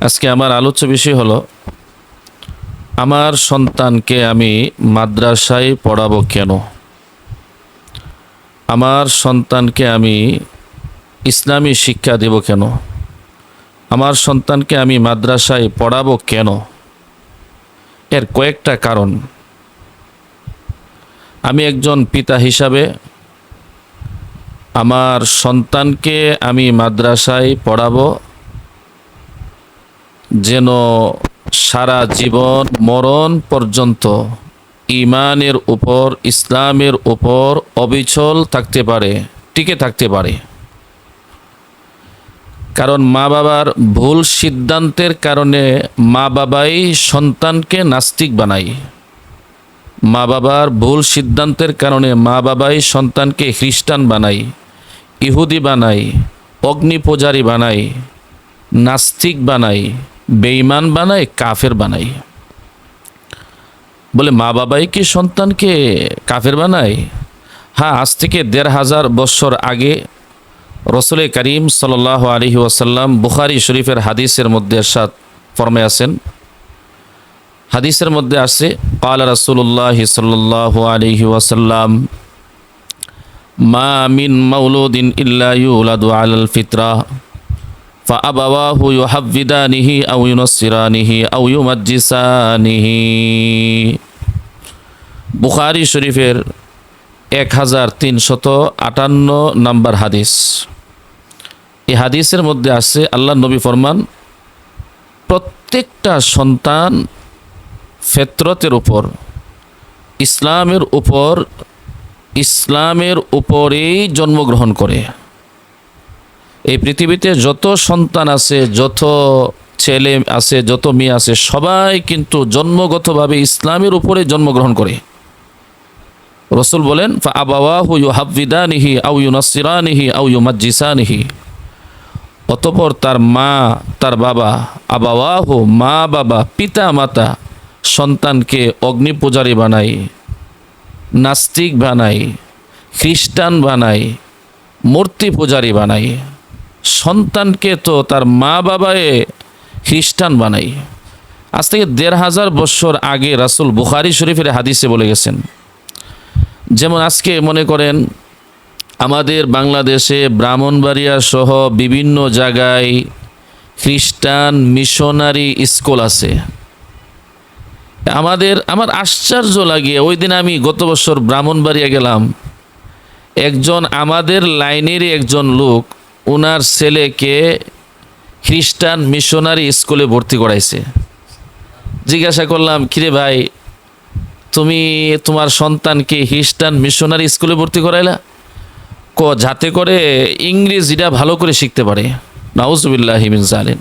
আজকে আমার আলোচ্য বিষয় হলো, আমার সন্তানকে আমি মাদ্রাসায় পড়াবো কেন? আমার সন্তানকে আমি ইসলামী শিক্ষা দেব কেন? আমার সন্তানকে আমি মাদ্রাসায় পড়াবো কেন? এর কয়েকটা কারণ। আমি একজন পিতা হিসাবে আমার সন্তানকে আমি মাদ্রাসায় পড়াবো যেন সারা জীবন মরণ পর্যন্ত ইমানের উপর, ইসলামের উপর অবিচল থাকতে পারে, টিকে থাকতে পারে। কারণ মা বাবার ভুল সিদ্ধান্তের কারণে মা বাবাই সন্তানকে নাস্তিক বানায়। মা বাবার ভুল সিদ্ধান্তের কারণে মা বাবাই সন্তানকে খ্রিস্টান বানায়, ইহুদি বানায় অগ্নি পূজারী বানায়, নাস্তিক বানায়। বেঈমান বানায়, কাফের বানায়। বলে, মা বাবাই কি সন্তানকে কাফের বানায়? হ্যাঁ আজ থেকে দেড় হাজার বছর আগে রসুল করিম সাল আলহি ওয়াসাল্লাম বুখারি শরীফের হাদিসের মধ্যে এরশাদ ফরমে আছেন। হাদিসের মধ্যে আছে কাল রাসুল্লাহ সাল্লাহ আলহি ওয়াসাল্লাম, মা মিন মাউলুদিন ইল্লা ইউলাদু আলাল ফিতরা। فأبواه يحفدانه أو ينصرانه أو يمجسانه বুখারি শরীফের এক হাজার তিনশত আটান্ন নাম্বার হাদিস এই হাদিসের মধ্যে আছে আল্লাহ নবী ফরমান প্রত্যেকটা সন্তান ফেতরতের উপর ইসলামের উপর ইসলামের উপরেই জন্মগ্রহণ করে এই পৃথিবীতে যত সন্তান আছে, যত ছেলে আছে, যত মেয়ে আছে, সবাই কিন্তু জন্মগতভাবে ইসলামের উপরে জন্মগ্রহণ করে। রসুল বলেন আবাওয়াহু ইউহাবিদানিহি আউ ইউনাসিরানিহি আউ ইউমাজ্জিসানিহি। অতপর তার মা, তার বাবা, আবাওয়াহু মা বাবা, পিতা মাতা, সন্তানকে অগ্নি পূজারী বানায় নাস্তিক বানায় খ্রিস্টান বানায় মূর্তি পূজারী বানায় সন্তানকে তো তার মা বাবায় খ্রিস্টান বানাই। আজ থেকে দেড় হাজার বছর আগে রাসুল বুখারি শরীফের হাদিসে বলে গেছেন, যেমন আজকে মনে করেন, আমাদের বাংলাদেশে ব্রাহ্মণবাড়িয়া সহ বিভিন্ন জায়গায় খ্রিস্টান মিশনারি স্কুল আছে। আমাদের, আমার আশ্চর্য লাগে ওই দিন আমি গত বছর ব্রাহ্মণবাড়িয়া গেলাম, একজন আমাদের লাইনেরই একজন লোক ওনার ছেলেকে খ্রিস্টান মিশনারি স্কুলে ভর্তি করাইছে। জিজ্ঞাসা করলাম, কিরে ভাই, তুমি তোমার সন্তানকে খ্রিস্টান মিশনারি স্কুলে ভর্তি করাইলা? ক, যাতে করে ইংরেজিটা ভালো করে শিখতে পারে। নাউজবিল্লাহ হিমিন সালিন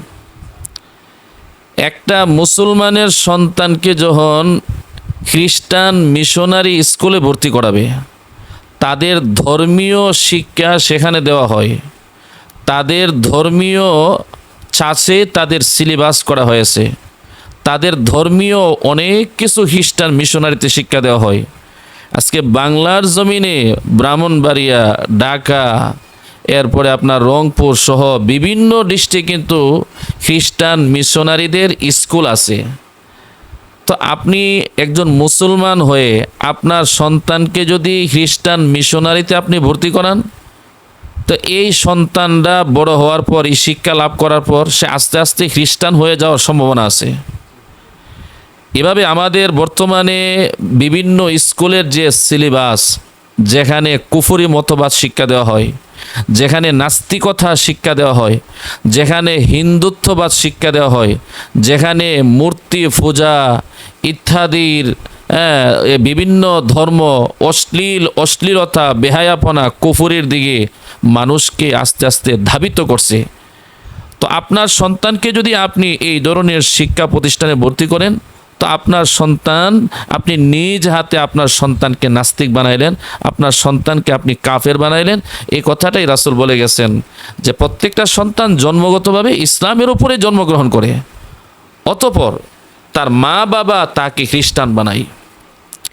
একটা মুসলমানের সন্তানকে যখন খ্রিস্টান মিশনারি স্কুলে ভর্তি করাবে, তাদের ধর্মীয় শিক্ষা সেখানে দেওয়া হয়। তাদের ধর্মীয় চাষে তাদের সিলেবাস করা হয়েছে। তাদের ধর্মীয় অনেক কিছু খ্রিস্টান মিশনারিতে শিক্ষা দেওয়া হয়। আজকে বাংলার জমিনে ব্রাহ্মণবাড়িয়া, ঢাকা, এরপরে আপনার রংপুর সহ বিভিন্ন ডিস্ট্রিক্ট কিন্তু খ্রিস্টান মিশনারিদের স্কুল আছে। তো আপনি একজন মুসলমান হয়ে আপনার সন্তানকে যদি খ্রিস্টান মিশনারিতে আপনি ভর্তি করান তো এই সন্তানরা বড় হওয়ার পর, এই শিক্ষা লাভ করার পর সে আস্তে আস্তে খ্রিস্টান হয়ে যাওয়ার সম্ভাবনা আছে। এভাবে আমাদের বর্তমানে বিভিন্ন স্কুলের যে সিলেবাস, যেখানে কুফুরি মতবাদ শিক্ষা দেওয়া হয়, যেখানে নাস্তিকতা শিক্ষা দেওয়া হয়, যেখানে হিন্দুত্ববাদ শিক্ষা দেওয়া হয়, যেখানে মূর্তি পূজা ইত্যাদির বিভিন্ন ধর্ম, অশ্লীল, অশ্লীলতা, বেহায়াপনা, কুফুরির দিকে মানুষকে আস্তে আস্তে ধাবিত করছে। তো আপনার সন্তানকে যদি আপনি এই ধরনের শিক্ষা প্রতিষ্ঠানে ভর্তি করেন, তো আপনার সন্তান, আপনি নিজ হাতে আপনার সন্তানকে নাস্তিক বানাইলেন, আপনার সন্তানকে আপনি কাফের বানাইলেন, এই কথাটাই রাসুল বলে গেছেন যে প্রত্যেকটা সন্তান জন্মগতভাবে ইসলামের উপরে জন্মগ্রহণ করে, অতপর তার মা বাবা তাকে খ্রিস্টান বানায়।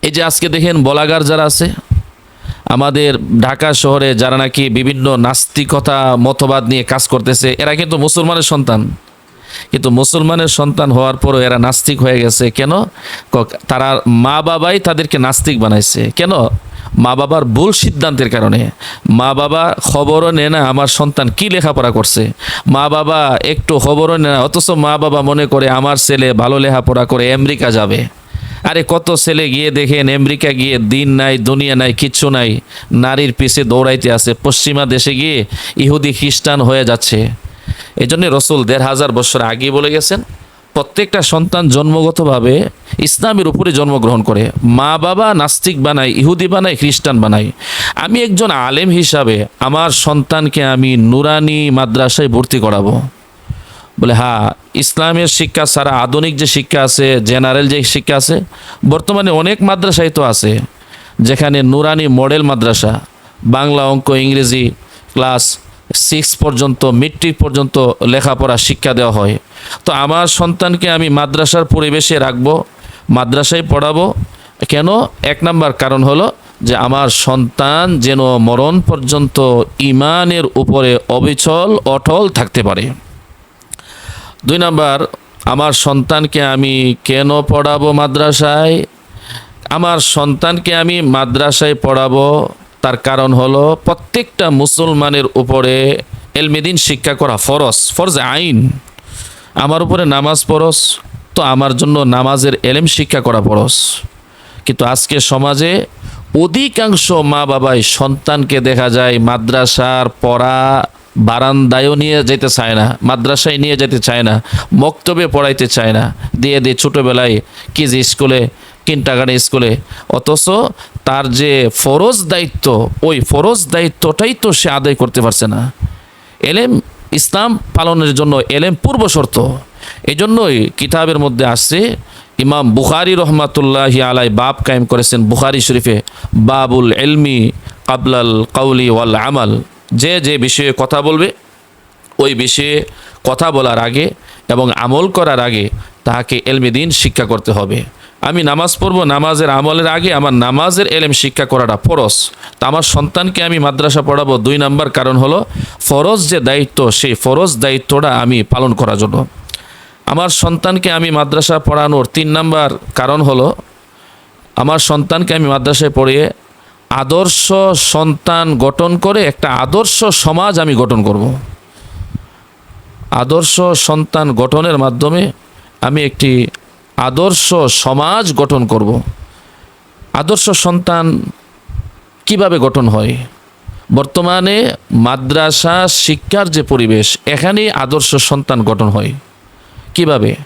এই যে আজকে দেখেন বলাগার যারা আছে, আমাদের ঢাকা শহরে যারা নাকি বিভিন্ন নাস্তিকতা, মতবাদ নিয়ে কাজ করতেছে, এরা কিন্তু মুসলমানের সন্তান। কিন্তু মুসলমানের সন্তান হওয়ার পরও এরা নাস্তিক হয়ে গেছে। কেন? তারা মা বাবাই তাদেরকে নাস্তিক বানাইছে। কেন? মা বাবার ভুল সিদ্ধান্তের কারণে। মা বাবা খবরও নেয় না আমার সন্তান কি লেখাপড়া করছে। মা বাবা একটু খবরও নেয় না, অথচ মা বাবা মনে করে আমার ছেলে ভালো লেখাপড়া করে আমেরিকা যাবে। আরে কত ছেলে গিয়ে দেখেন, আমেরিকা গিয়ে দিন নাই, দুনিয়া নাই, কিচ্ছু নাই, নারীর পিছে দৌড়াইতে আছে। পশ্চিমা দেশে গিয়ে ইহুদি, খ্রিস্টান হয়ে যাচ্ছে। এই জন্য রসুল দেড় হাজার বছর আগে বলে গেছেন, প্রত্যেকটা সন্তান জন্মগতভাবে ইসলামের উপরে জন্মগ্রহণ করে। মা বাবা নাস্তিক বানায়, ইহুদি বানায়, খ্রিস্টান বানায়। আমি একজন আলেম হিসাবে আমার সন্তানকে আমি নুরানি মাদ্রাসায় ভর্তি করাবো। বলে হ্যাঁ ইসলামের শিক্ষা ছাড়া আধুনিক যে শিক্ষা আছে, জেনারেল যে শিক্ষা আছে, বর্তমানে অনেক মাদ্রাসায় তো আছে, যেখানে নুরানি মডেল মাদ্রাসা, বাংলা অঙ্ক, ইংরেজি ক্লাস সিক্স পর্যন্ত, মেট্রিক পর্যন্ত লেখাপড়া শিক্ষা দেওয়া হয়। তো আমার সন্তানকে আমি মাদ্রাসার পরিবেশে রাখব, মাদ্রাসায় পড়াবো। কেন? এক নাম্বার কারণ হলো যে আমার সন্তান যেন মরণ পর্যন্ত ইমানের উপরে অবিচল, অটল থাকতে পারে। দুই নাম্বার, আমার সন্তানকে আমি কেন পড়াবো মাদ্রাসায়? আমার সন্তানকে আমি মাদ্রাসায় পড়াবো, তার কারণ হলো প্রত্যেকটা মুসলমানের উপরে এলমেদিন শিক্ষা করা ফরজ ফরজ আইন। আমার উপরে নামাজ পরস, তো আমার জন্য নামাজের এলেম শিক্ষা করা পরস কিন্তু আজকে সমাজে অধিকাংশ মা বাবাই সন্তানকে দেখা যায় মাদ্রাসার পড়া বারান্দায়ও নিয়ে যেতে চায় না, মাদ্রাসায় নিয়ে যেতে চায় না, মক্তবে পড়াইতে চায় না। দিয়ে দিয়ে ছোটোবেলায় কেজি স্কুলে কিন্টাগানে স্কুলে। অথচ তার যে ফরজ দায়িত্ব, ওই ফরজ দায়িত্বটাই তো সে আদায় করতে পারছে না। এলেম ইসলাম পালনের জন্য এলেম পূর্ব শর্ত। এই জন্যই কিতাবের মধ্যে আসছে, ইমাম বুখারি রহমাতুল্লাহ আলাই বাপ কায়েম করেছেন বুখারি শরীফে, বাবুল এলমি কাবলাল কাউলি ওয়াল আমাল। যে যে বিষয়ে কথা বলবে, ওই বিষয়ে কথা বলার আগে এবং আমল করার আগে তাহাকে এলমি দিন শিক্ষা করতে হবে। আমি নামাজ পড়ব, নামাজের আমলের আগে আমার নামাজের এলেম শিক্ষা করাটা ফরজ। তা আমার সন্তানকে আমি মাদ্রাসা পড়াবো দুই নাম্বার কারণ হলো, ফরজ যে দায়িত্ব, সেই ফরজ দায়িত্বটা আমি পালন করার জন্য। আমার সন্তানকে আমি মাদ্রাসা পড়ানোর তিন নাম্বার কারণ হলো, আমার সন্তানকে আমি মাদ্রাসায় পড়িয়ে আদর্শ সন্তান গঠন করে একটা আদর্শ সমাজ আমি গঠন করব। আদর্শ সন্তান গঠনের মাধ্যমে আমি একটি আদর্শ সমাজ গঠন করব। আদর্শ সন্তান কীভাবে গঠন হয়? বর্তমানে মাদ্রাসা শিক্ষার যে পরিবেশ, এখানেই আদর্শ সন্তান গঠন হয়। কীভাবে?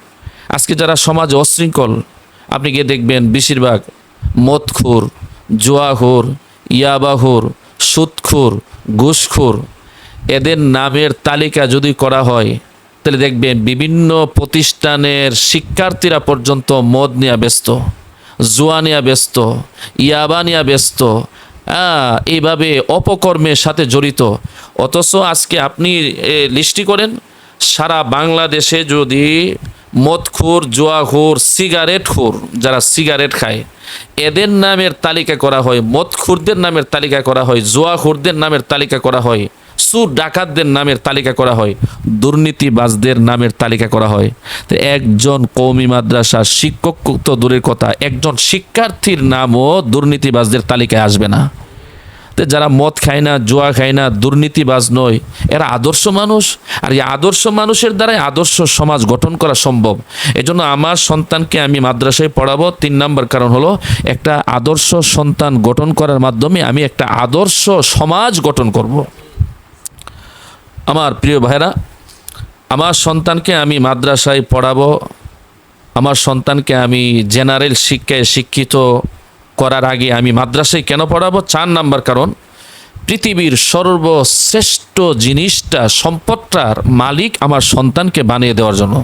আজকে যারা সমাজে অশৃঙ্খল, আপনি গিয়ে দেখবেন বেশিরভাগ মদখুর জুয়াখুর ইয়াবাহুর সুদখুর, ঘুষখুর, এদের নামের তালিকা যদি করা হয়, তাহলে দেখবেন বিভিন্ন প্রতিষ্ঠানের শিক্ষার্থীরা পর্যন্ত মদ নিয়ে ব্যস্ত, জুয়া নিয়ে ব্যস্ত, ইয়াবা নিয়ে ব্যস্ত এইভাবে অপকর্মের সাথে জড়িত। অথচ আজকে আপনি লিস্টি করেন, সারা বাংলাদেশে যদি মদখুর, জুয়াখুর সিগারেট খুর যারা সিগারেট খায়, এদের নামের তালিকা করা হয়, মদখুরদের নামের তালিকা করা হয়, জুয়াখুরদের নামের তালিকা করা হয় সুর ডাকাতদের নামের তালিকা করা হয়, দুর্নীতিবাজদের নামের তালিকা করা হয়। তো একজন কৌমি মাদ্রাসা শিক্ষক তো দূরের কথা, একজন শিক্ষার্থীর নামও দুর্নীতিবাজদের তালিকায় আসবে না। যারা মদ খায় না, জুয়া খায় না, দুর্নীতিবাজ নয়, এরা আদর্শ মানুষ। আর এই আদর্শ মানুষের দ্বারাই আদর্শ সমাজ গঠন করা সম্ভব। এজন্য আমার সন্তানকে আমি মাদ্রাসায় পড়াবো। তিন নম্বর কারণ হলো, একটা আদর্শ সন্তান গঠন করার মাধ্যমে আমি একটা আদর্শ সমাজ গঠন করব। আমার প্রিয় ভাইরা আমার সন্তানকে আমি মাদ্রাসায় পড়াবো। আমার সন্তানকে আমি জেনারেল শিক্ষায় শিক্ষিত করার আগে আমি মাদ্রাসায় কেন পড়াবো? চার নাম্বার কারণ, পৃথিবীর সর্বশ্রেষ্ঠ জিনিসটা, সম্পদটার মালিক আমার সন্তানকে বানিয়ে দেওয়ার জন্য।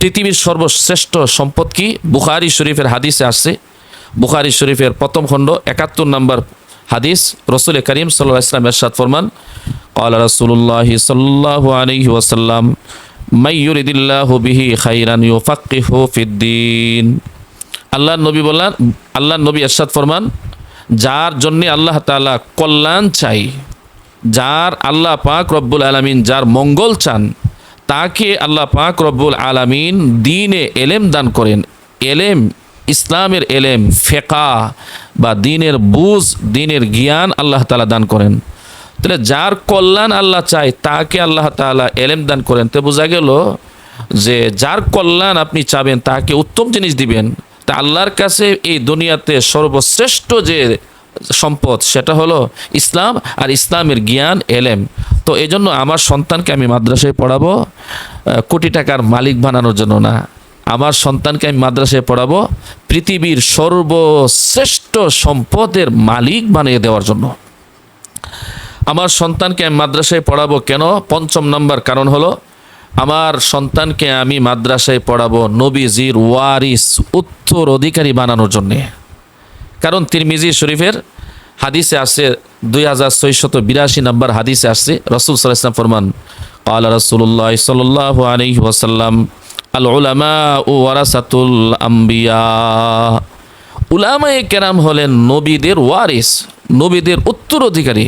পৃথিবীর সর্বশ্রেষ্ঠ সম্পদ কি? বুখারি শরীফের হাদিসে আসছে বুখারি শরীফের প্রথম খণ্ড, একাত্তর নম্বর হাদিস, রসুল করিম সাল্লাহ ইসলাম এরশাদ ফরমান কল রসুল্লাহ সাল্লাহ আলহি ওয়াসাল্লাম মাইয়ুরিদুল্লাহ বিহি খাইরান ইউফাক্কিহু ফিদ্দিন আল্লাহ নবী বললেন আল্লাহ নবী এরশাদ ফরমান, যার জন্যে আল্লাহ তাআলা কল্যাণ চাই, যার আল্লাহ পাক রব্বুল আলামিন যার মঙ্গল চান, তাকে আল্লাহ পাক রব্বুল আলামিন দিনে এলেম দান করেন। এলেম, ইসলামের এলেম, ফেকা বা দিনের বুঝ, দিনের জ্ঞান আল্লাহ তালা দান করেন। তাহলে যার কল্যাণ আল্লাহ চায়, তাকে আল্লাহ তালা এলেম দান করেন। তো বোঝা গেল যে যার কল্যাণ আপনি চাবেন, তাকে উত্তম জিনিস দিবেন। তা আল্লাহর কাছে এই দুনিয়াতে সর্বশ্রেষ্ঠ যে সম্পদ, সেটা হলো ইসলাম আর ইসলামের জ্ঞান, এলেম। তো এই জন্য আমার সন্তানকে আমি মাদ্রাসায় পড়াবো কোটি টাকার মালিক বানানোর জন্য না। আমার সন্তানকে আমি মাদ্রাসায় পড়াবো, পৃথিবীর সর্বশ্রেষ্ঠ সম্পদের মালিক বানিয়ে দেওয়ার জন্য। আমার সন্তানকে আমি মাদ্রাসায় পড়াবো কেন? পঞ্চম নম্বর কারণ হলো আমার সন্তানকে আমি মাদ্রাসায় পড়াবো নবীজির ওয়ারিস উত্তর অধিকারী বানানোর জন্যে কারণ তিরমিজি শরীফের হাদিসে আসছে দুই হাজার ছয়শত বিরাশি নম্বর হাদিসে আসছে রসুল সাল্লাহ ইসলাম ফরমান قال رسول الله صلى الله عليه وسلم العلماء ورثة الأنبياء উলামায়ে কেরাম হলেন নবীদের ওয়ারিস নবীদের উত্তরাধিকারী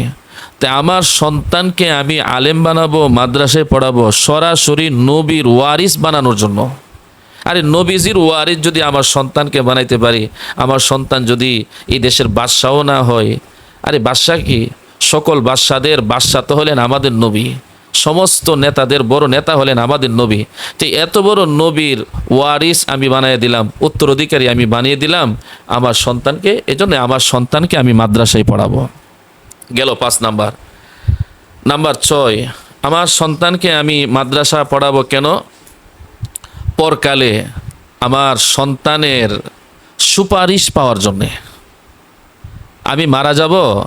তাই আমার সন্তানকে আমি আলেম বানাবো, মাদ্রাসায় পড়াবো, সরাসরি নবীর ওয়ারিস বানানোর জন্য। আরে নবীজির ওয়ারিস যদি আমার সন্তানকে বানাইতে পারি, আমার সন্তান যদি এই দেশের বাদশাও না হয়, আরে বাদশাহ কি? সকল বাদশাদের বাদশাহ তো হলেন আমাদের নবী। সমস্ত নেতাদের বড় নেতা হলেন আমাদের নবী। তো এত বড় নবীর ওয়ারিস আমি বানিয়ে দিলাম, উত্তরাধিকারী আমি বানিয়ে দিলাম, আমার সন্তানকে, এজন্য আমার সন্তানকে আমি মাদ্রাসায় পড়াবো। গেল পাঁচ নাম্বার। নাম্বার ছয়, আমার সন্তানকে আমি মাদ্রাসা পড়াবো কেন? পরকালে আমার সন্তানের সুপারিশ পাওয়ার জন্যে। আমি মারা যাব,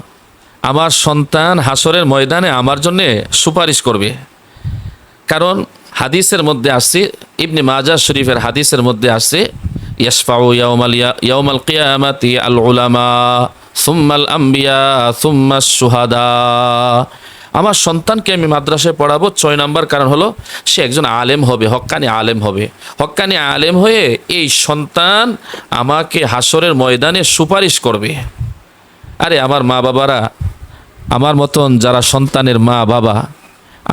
আমার সন্তান হাসরের ময়দানে আমার জন্যে সুপারিশ করবে। কারণ হাদিসের মধ্যে আসছে, ইবনে মাজা শরীফের হাদিসের মধ্যে আসছে ইয়াসফাউ ইয়াউমাল ইয়া- ইয়াউমাল কিয়ামাতি আল সুম্মাল আম্বিয়া সুম্মা সুহাদা। আমার সন্তানকে আমি মাদ্রাসায় পড়াবো, ছয় নম্বর কারণ হলো, সে একজন আলেম হবে হক্কানি আলেম হবে। হক্কানি আলেম হয়ে এই সন্তান আমাকে হাসরের ময়দানে সুপারিশ করবে। আরে আমার মা বাবারা, আমার মতন যারা সন্তানের মা বাবা,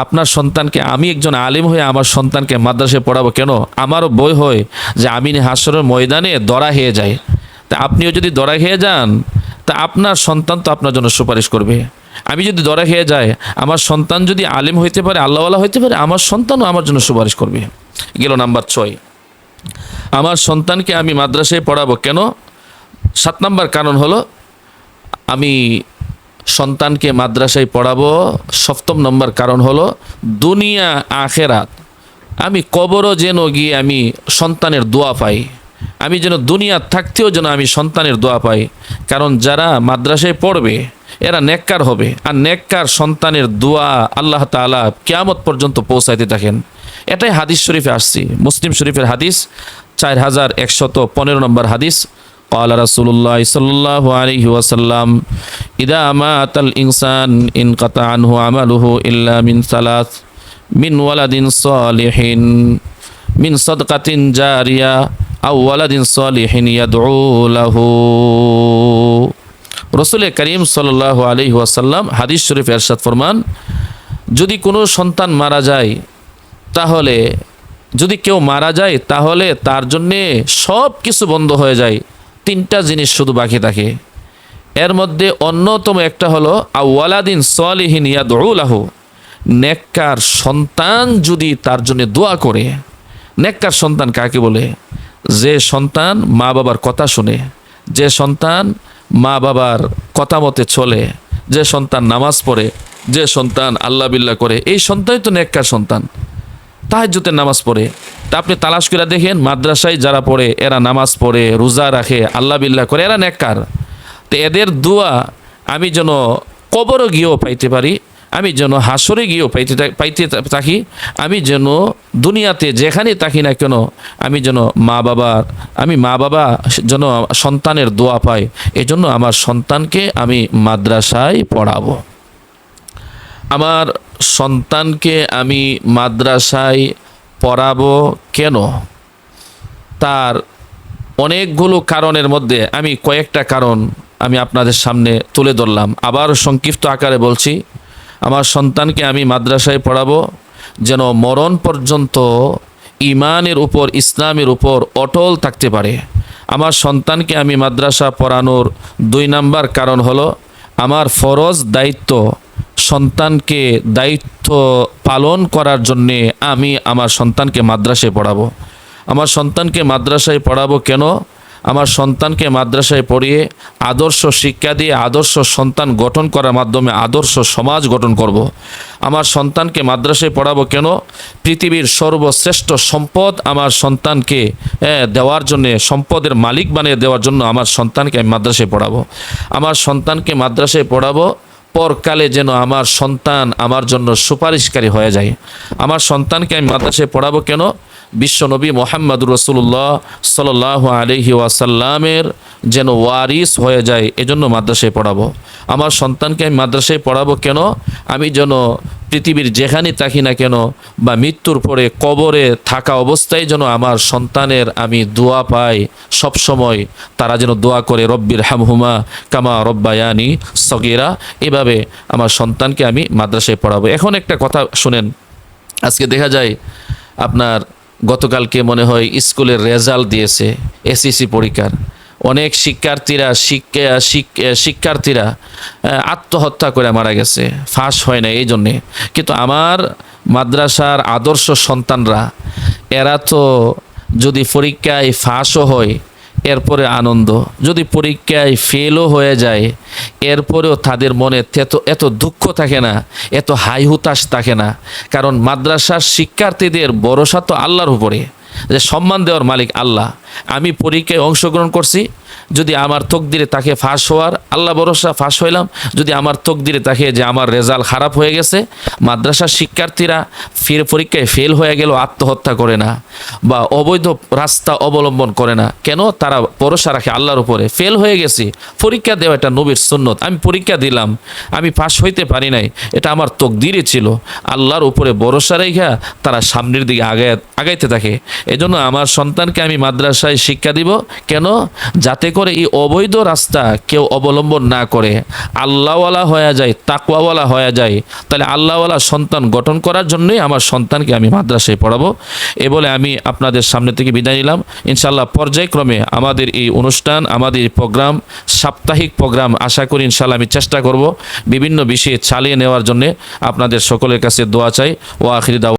আপনার সন্তানকে আমি একজন আলিম হয়ে আমার সন্তানকে মাদ্রাসায় পড়াবো কেন? আমারও বই হয় যে আমি হাসরের ময়দানে দরা হয়ে যায়। তা আপনিও যদি দরা খেয়ে যান তা আপনার সন্তান তো আপনার জন্য সুপারিশ করবে। আমি যদি দরা খেয়ে যাই, আমার সন্তান যদি আলিম হইতে পারে, আল্লাহওয়ালা হইতে পারে, আমার সন্তানও আমার জন্য সুপারিশ করবে। গেল নাম্বার ছয়। আমার সন্তানকে আমি মাদ্রাসায় পড়াবো কেন? সাত নাম্বার কারণ হলো, আমি সন্তানকে মাদ্রাসায় পড়াবো। সপ্তম নম্বর কারণ হলো, দুনিয়া, আখেরাত। আমি কবরও যেন গিয়ে আমি সন্তানের দোয়া পাই। আমি যেন দুনিয়া থাকতেও যেন আমি সন্তানের দোয়া পাই কারণ যারা মাদ্রাসায় পড়বে এরা নেককার হবে আর নেককার সন্তানের দোয়া আল্লাহ তাআলা কিয়ামত পর্যন্ত পৌঁছাইতে থাকেন এটাই হাদিস শরীফে আসছি মুসলিম শরীফের হাদিস চার হাজার একশত পনেরো নম্বর হাদিস قال رسول الله صلى الله عليه وسلم إذا مات الإنسان انقطع عنه عمله إلا من ثلاث من ولد صالح মিন সদকাতিন জারিয়া আউ্লাদিন সলিহিন ইয়াদুলাহু রসুল করিম সাল্লাহ আলি ওয়াসাল্লাম হাদিস শরীফ এরশাদ ফরমান, যদি কোনো সন্তান মারা যায়, তাহলে, যদি কেউ মারা যায়, তাহলে তার জন্যে সব কিছু বন্ধ হয়ে যায়, তিনটা জিনিস শুধু বাকি থাকে। এর মধ্যে অন্যতম একটা হলো আউ্লাদিন সলিহিন ইয়াদুলাহু নেককার সন্তান যদি তার জন্য দোয়া করে নেককার সন্তান কাকে বলে? যে সন্তান মা বাবার কথা শুনে, যে সন্তান মা বাবার কথা মতে চলে, যে সন্তান নামাজ পড়ে, যে সন্তান আল্লাহ বিল্লাহ করে, এই সন্তানই তো নেককার সন্তান। তাহাজ্জুতের নামাজ পড়ে। তা আপনি তালাশ করে দেখেন, মাদ্রাসায় যারা পড়ে, এরা নামাজ পড়ে, রোজা রাখে, আল্লাহ বিল্লাহ করে, এরা নেককার। তো এদের দোয়া আমি যেন কবরও গিয়েও পাইতে পারি আমি যেন হাসরে গিয়েও পাইতে পাইতে থাকি, আমি যেন দুনিয়াতে যেখানে থাকি না কেন, আমি যেন মা বাবার আমি মা বাবা যেন সন্তানের দোয়া পাই, এজন্য আমার সন্তানকে আমি মাদ্রাসায় পড়াবো। আমার সন্তানকে আমি মাদ্রাসায় পড়াবো কেন? তার অনেকগুলো কারণের মধ্যে আমি কয়েকটা কারণ আমি আপনাদের সামনে তুলে ধরলাম। আবার সংক্ষিপ্ত আকারে বলছি আমার সন্তানকে আমি মাদ্রাসায় পড়াবো, যেন মরণ পর্যন্ত ইমানের উপর, ইসলামের উপর অটল থাকতে পারে। আমার সন্তানকে আমি মাদ্রাসা পড়ানোর দুই নাম্বার কারণ হলো, আমার ফরজ দায়িত্ব সন্তানকে দায়িত্ব পালন করার জন্যে আমি আমার সন্তানকে মাদ্রাসায় পড়াবো। আমার সন্তানকে মাদ্রাসায় পড়াবো কেন? আমার সন্তানকে মাদ্রাসায় পড়িয়ে আদর্শ শিক্ষা দিয়ে আদর্শ সন্তান গঠন করার মাধ্যমে আদর্শ সমাজ গঠন করব। আমার সন্তানকে মাদ্রাসায় পড়াবো কেন? পৃথিবীর সর্বশ্রেষ্ঠ সম্পদ আমার সন্তানকে দেওয়ার জন্য, সম্পদের মালিক বানিয়ে দেওয়ার জন্য আমার সন্তানকে আমি মাদ্রাসায় পড়াবো। আমার সন্তানকে মাদ্রাসায় পড়াবো পরকালে যেন আমার সন্তান আমার জন্য সুপারিশকারী হয়ে যায়। আমার সন্তানকে আমি মাদ্রাসায় পড়াবো কেন? বিশ্বনবী মোহাম্মদ রসুল্লাহ সাল আলহি ওয়াসাল্লামের যেন ওয়ারিস হয়ে যায়, এজন্য মাদ্রাসায় পড়াবো। আমার সন্তানকে আমি মাদ্রাসায় পড়াবো কেন? আমি যেন পৃথিবীর যেখানে থাকি না কেন, বা মৃত্যুর পরে কবরে থাকা অবস্থায় যেন আমার সন্তানের আমি দোয়া পাই, সব সময় তারা যেন দোয়া করে রব্বির হামহুমা কামা রব্বায়ানি সগিরা। এভাবে আমার সন্তানকে আমি মাদ্রাসায় পড়াবো। এখন একটা কথা শুনেন। আজকে দেখা যায় আপনার গতকালকে মনে হয় স্কুলের রেজাল্ট দিয়েছে এসএসসি পরীক্ষার। অনেক শিক্ষার্থীরা শিক্ষা শিক- শিক্ষার্থীরা আত্মহত্যা করে মারা গেছে। ফাঁস হয় না এই জন্যে। কিন্তু আমার মাদ্রাসার আদর্শ সন্তানরা, এরা তো যদি পরীক্ষায় ফাঁসও হয় এরপরে আনন্দ। যদি পরীক্ষায় ফেলও হয়ে যায়, এরপরেও তাদের মনে এত এত দুঃখ থাকে না, এত হাই হুতাশ থাকে না। কারণ মাদ্রাসার শিক্ষার্থীদের ভরসা তো আল্লাহর উপরে। যে সম্মান দেওয়ার মালিক আল্লাহ। আমি পরীক্ষায় অংশগ্রহণ করছি যদি আমার তকদিরে তাকে ফাঁস হওয়ার, আল্লাহ ভরসা, ফাঁস হইলাম। যদি আমার তকদিরে তাকে যে আমার রেজাল্ট খারাপ হয়ে গেছে, মাদ্রাসার শিক্ষার্থীরা ফির পরীক্ষায় ফেল হয়ে গেল আত্মহত্যা করে না বা অবৈধ রাস্তা অবলম্বন করে না। কেন? তারা ভরসা রাখে আল্লাহর উপরে। ফেল হয়ে গেছি। পরীক্ষা দেওয়া এটা নবীর সুন্নত। আমি পরীক্ষা দিলাম। আমি পাশ হইতে পারি নাই। এটা আমার তকদিরে ছিল। আল্লাহর উপরে ভরসা রেখা তারা সামনের দিকে আগায় আগাইতে থাকে। এজন্য আমার সন্তানকে আমি মাদ্রাসায় শিক্ষা দিব। কেন? যাতে করে এই অবৈধ রাস্তা কেউ অবলম্বন না করে। আল্লাহওয়ালা হয়ে যায় তাকুয়াওয়ালা হয়ে যায়। তাহলে আল্লাহওয়ালা সন্তান গঠন করার জন্যই আমার সন্তানকে আমি মাদ্রাসায় পড়াবো। এ বলে আমি আপনাদের সামনে থেকে বিদায় নিলাম। ইনশাল্লাহ পর্যায়ক্রমে আমাদের এই অনুষ্ঠান, আমাদের প্রোগ্রাম, সাপ্তাহিক প্রোগ্রাম আশা করি ইনশাল্লাহ আমি চেষ্টা করব বিভিন্ন বিষয়ে চালিয়ে নেওয়ার জন্যে। আপনাদের সকলের কাছে দোয়া চাই। ও আখিরি